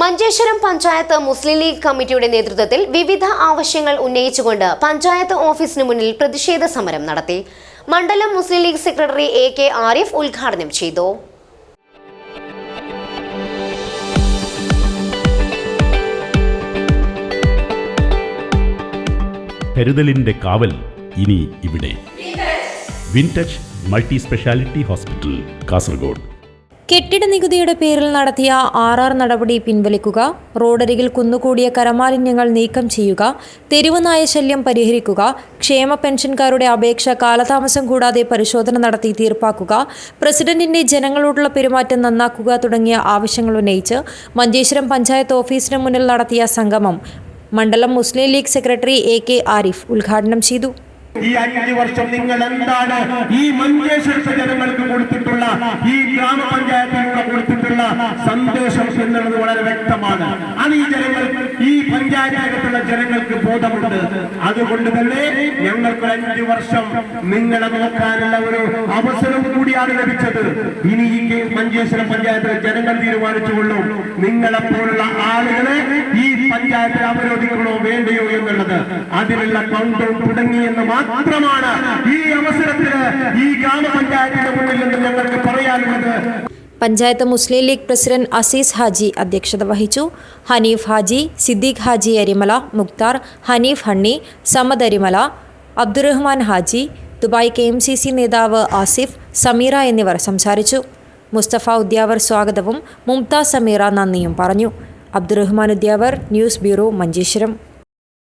Manjeshwaram panchayat Muslim league കമ്മിറ്റിയുടെ നേതൃത്വത്തിൽ വിവിധ ആവശ്യങ്ങൾ ഉന്നയിച്ചുകൊണ്ട് പഞ്ചായത്ത് ഓഫീസിന് മുന്നിൽ പ്രതിഷേധ സമരം നടത്തി. മണ്ഡലം Muslim League secretary A K Arif ഉദ്ഘാടനം ചെയ്തു. കരുതലിന്റെ കാവൽ ഇനി ഇവിടെ. Wintouch multi speciality hospital Kasaragod. കെട്ടിട നികുതിയുടെ പേരിൽ നടത്തിയ ആർ ആർ നടപടി പിൻവലിക്കുക റോഡരികിൽ കുന്നുകൂടിയ കരമാലിന്യങ്ങൾ നീക്കം ചെയ്യുക തെരുവ് ശല്യം പരിഹരിക്കുക ക്ഷേമ പെൻഷൻകാരുടെ അപേക്ഷ കാലതാമസം കൂടാതെ പരിശോധന നടത്തി തീർപ്പാക്കുക പ്രസിഡന്റിന്റെ ജനങ്ങളോടുള്ള പെരുമാറ്റം നന്നാക്കുക തുടങ്ങിയ ആവശ്യങ്ങൾ ഉന്നയിച്ച് മഞ്ചേശ്വരം പഞ്ചായത്ത് ഓഫീസിന് മുന്നിൽ നടത്തിയ സംഗമം മണ്ഡലം Muslim League secretary A K Arif ഉദ്ഘാടനം ചെയ്തു. ഈ അഞ്ചു വർഷം നിങ്ങൾ എന്താണ് ഈ മഞ്ചേശ്വരത്തെ ജനങ്ങൾക്ക് കൊടുത്തിട്ടുള്ള ഈ കൊടുത്തിട്ടുള്ള സന്ദേശം എന്നുള്ളത് വളരെ വ്യക്തമാണ്. അത് ഈ ജനങ്ങൾ ഈ പഞ്ചായത്തിനകത്തുള്ള ജനങ്ങൾക്ക് ബോധമുണ്ട്. അതുകൊണ്ട് തന്നെ ഞങ്ങൾക്ക് അഞ്ചു വർഷം നിങ്ങളെ നോക്കാനുള്ള ഒരു അവസരം കൂടിയാണ് ലഭിച്ചത്. ഇനി ഈ മഞ്ചേശ്വരം പഞ്ചായത്തിലെ ജനങ്ങൾ തീരുമാനിച്ചുകൊള്ളൂ. നിങ്ങളെ പോലുള്ള ആളുകളെ ഈ പഞ്ചായത്തിൽ അവരോധിക്കണോ വേണ്ടയോ എന്നുള്ളത്. അതിനുള്ള കൗണ്ടും തുടങ്ങി എന്ന് മാത്രമാണ് ഈ അവസരത്തിന് ഈ ഗ്രാമപഞ്ചായത്തിന്റെ മുന്നിൽ നിന്ന് ഞങ്ങൾക്ക് പഞ്ചായത്ത് മുസ്ലിം ലീഗ് പ്രസിഡന്റ് അസീസ് ഹാജി അധ്യക്ഷത വഹിച്ചു. Hanif Haji Siddique Haji Arimala Mukhtar Hanif ഹണ്ണി Samad Arimala Abdurahman Haji Dubai K M C C നേതാവ് ആസിഫ് സമീറ എന്നിവർ സംസാരിച്ചു. മുസ്തഫ ഉദ്യാവർ സ്വാഗതവും മുംതാസ് സമീറ നന്ദിയും പറഞ്ഞു. Abdurahman Udyavar news bureau Manjeshwaram.